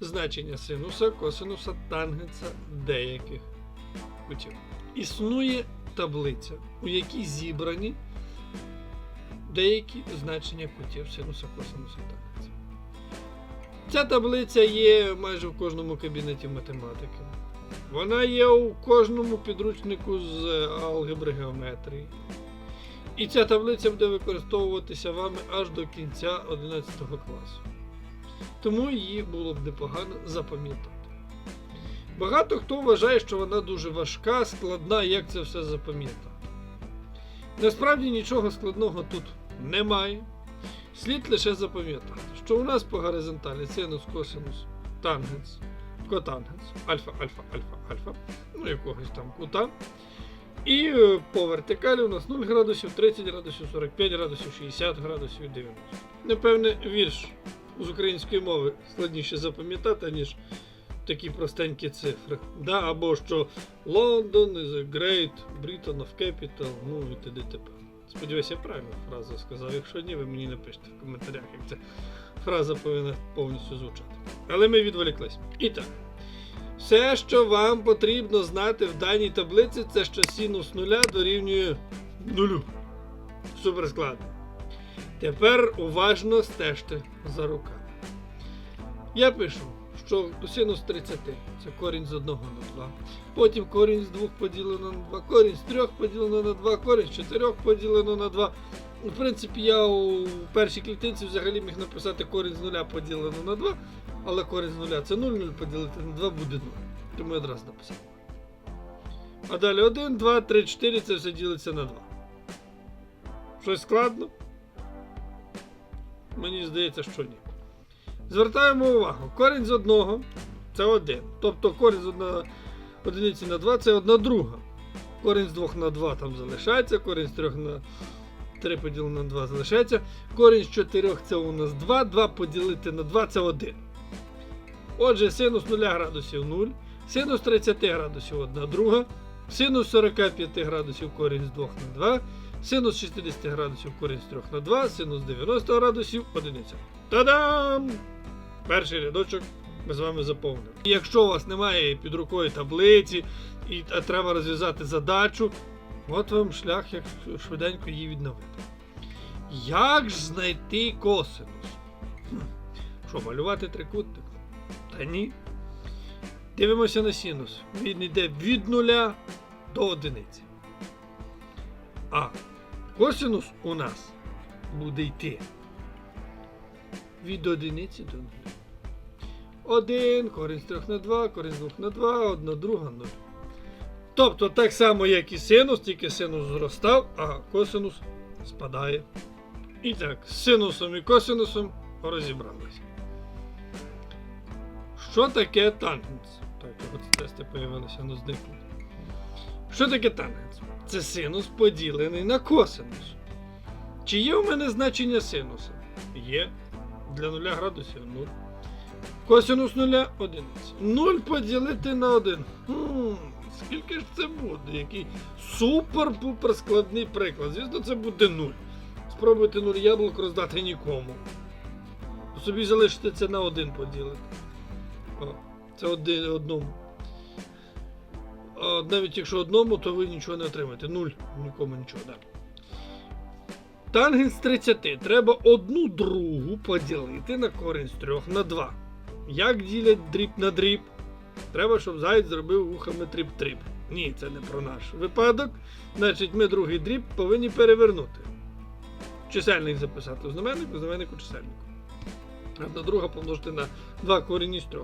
значення синуса, косинуса, тангенса деяких кутів. Існує таблиця, у якій зібрані деякі значення кутів синуса, косинуса, тангенса. Ця таблиця є майже в кожному кабінеті математики. Вона є у кожному підручнику з алгебри геометрії. І ця таблиця буде використовуватися вами аж до кінця 11 класу. Тому її було б непогано запам'ятати. Багато хто вважає, що вона дуже важка, складна, як це все запам'ятати. Насправді нічого складного тут немає. Слід лише запам'ятати, що у нас по горизонталі синус, косинус, тангенс, котангенс, альфа, альфа, альфа, альфа, ну якогось там кута. І е, по вертикалі у нас 0 градусів, 30 градусів, 45 градусів, 60 градусів і 90. Напевне, вірш з української мови складніше запам'ятати, ніж такі простенькі цифри. Да, або що London is a great Britain of capital, ну і т.д. т.п. Сподіваюся, я правильно фразу сказав. Якщо ні, ви мені напишіть в коментарях, як ця фраза повинна повністю звучати. Але ми відволіклись. І так. Все, що вам потрібно знати в даній таблиці, це що синус нуля дорівнює нулю. Супер складно. Тепер уважно стежте за руками. Я пишу, що синус 30 це корінь з 1 на 2. Потім корінь з 2 поділено на 2, корінь з 3 поділено на 2, корінь з 4 поділено на 2. В принципі, я у першій клітинці взагалі міг написати корінь з 0 поділено на 2, але корінь з 0 це 0, 0 поділити на 2 буде 0. Тому я одразу написав. А далі 1, 2, 3, 4 це все ділиться на 2. Щось складно? Мені здається, що ні. Звертаємо увагу, корінь з одного це 1. Тобто корінь з одна, одиниці на 2 це 1 друга. Корінь з 2 на 2 там залишається, корінь з 3 на 3 поділено на 2 залишається. Корінь з 4 це у нас 2, 2 поділити на 2 це 1. Отже, синус 0 градусів 0, синус 30 градусів 1 друга, синус 45 градусів корінь з 2 на 2, синус 60 градусів корінь з 3 на 2, синус 90 градусів 1. Та-дам! Перший рядочок ми з вами заповнили. І якщо у вас немає під рукою таблиці і а треба розв'язати задачу, от вам шлях, як швиденько її відновити. Як ж знайти косинус? Що, малювати трикутник? Та ні. Дивимося на синус. Він йде від нуля до одиниці. А косинус у нас буде йти від одиниці до нуля. 1, корінь з 3 на 2, корінь з 2 на 2, 1 друга 0. Тобто так само, як і синус, тільки синус зростав, а косинус спадає. І так, з синусом і косинусом розібралися. Що таке тангенс? Так, от тести появилися, ну зникли. Що таке тангенс? Це синус поділений на косинус. Чи є у мене значення синуса? Є. Для 0 градусів 0. Косинус 0 одиниць. 0 поділити на 1. Хм, скільки ж це буде? Який супер-пупер складний приклад. Звісно, це буде 0. Спробуйте 0 яблук роздати нікому. Собі залишите це на 1 поділити. О, це один, одному. Навіть якщо одному, то ви нічого не отримаєте. Нуль. Нікому нічого, да. Тангенс 30. Треба одну другу поділити на корінь з 3 на 2. Як ділять дріб на дріб? Треба, щоб заяць зробив вухами тріп-тріп. Ні, це не про наш випадок. Значить, ми другий дріб повинні перевернути. Чисельник записати у знаменнику, знаменнику чисельнику. Одна друга помножити на 2 корінь з 3.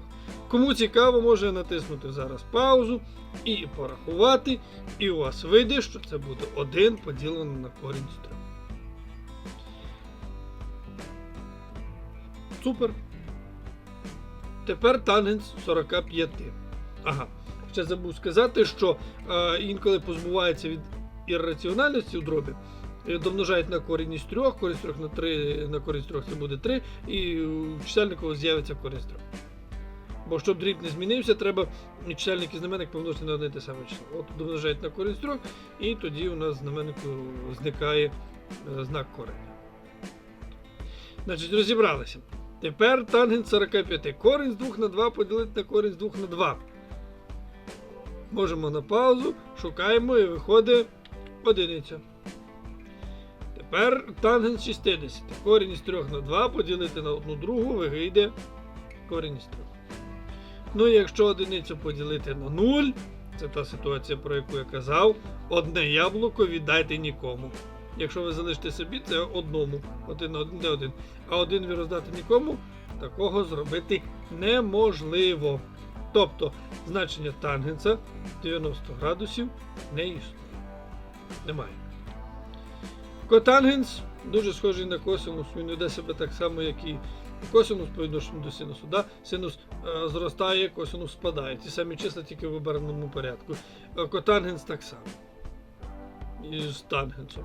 Кому цікаво, може натиснути зараз паузу і порахувати. І у вас вийде, що це буде 1 поділено на корінь з 3. Супер. Тепер тангенс 45. Ага. Ще забув сказати, що е, інколи позбувається від ірраціональності у дробі. е, Домножають на корінь із 3, корінь з 3 на 3, на корінь з 3 це буде 3, і у чисельнику з'явиться корінь з 3. Бо щоб дріб не змінився, треба чисельник і знаменник помножити на одне те саме число. От домножають на корінь з 3, і тоді у нас знаменнику зникає е, знак кореня. Значить, розібралися. Тепер тангенс 45. Корінь з 2 на 2 поділити на корінь з 2 на 2. Можемо на паузу, шукаємо і виходить одиниця. Тепер тангенс 60. Корінь із 3 на 2 поділити на одну другу, вийде корінь із 3. Ну якщо одиницю поділити на 0, це та ситуація, про яку я казав, одне яблуко віддайте нікому. Якщо ви залишите собі, це одному. Один один, не один. А один ви роздати нікому, такого зробити неможливо. Тобто значення тангенса 90 градусів не існує. Немає. Котангенс дуже схожий на косинус, він веде себе так само, як і косинус по відношенню до синусу. Да? Синус е, зростає, косинус спадає. Ті самі числа тільки в вибраному порядку. Е, Котангенс так само. І з тангенсом.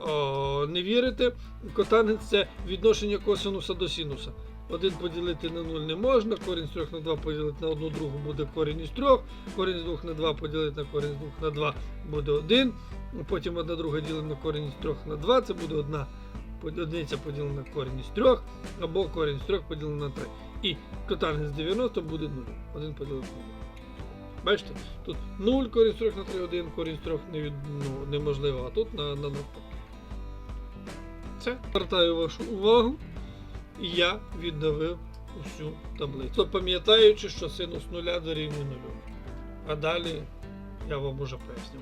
О, не вірите? Котангенс це відношення косинуса до синуса. Один поділити на 0 не можна, корінь з 3 на 2 поділити на одну другу буде корінь із 3, корінь з 2 на 2 поділити на корінь з 2 на 2 буде 1, потім одна друга ділимо на корінь із 3 на 2, це буде одна одиниця поділена на корінь із 3, або корінь з 3 поділено на 3. І котангенс 90 буде 0. 1 поділити на 0. Бачите, тут 0 корінь з 3 на 3, 1 корінь з 3 не від, ну, неможливо, а тут на, на навпаки. Це. Звертаю вашу увагу. І я відновив усю таблицю. Пам'ятаючи, що синус нуля дорівнює нулю. А далі я вам уже поясню.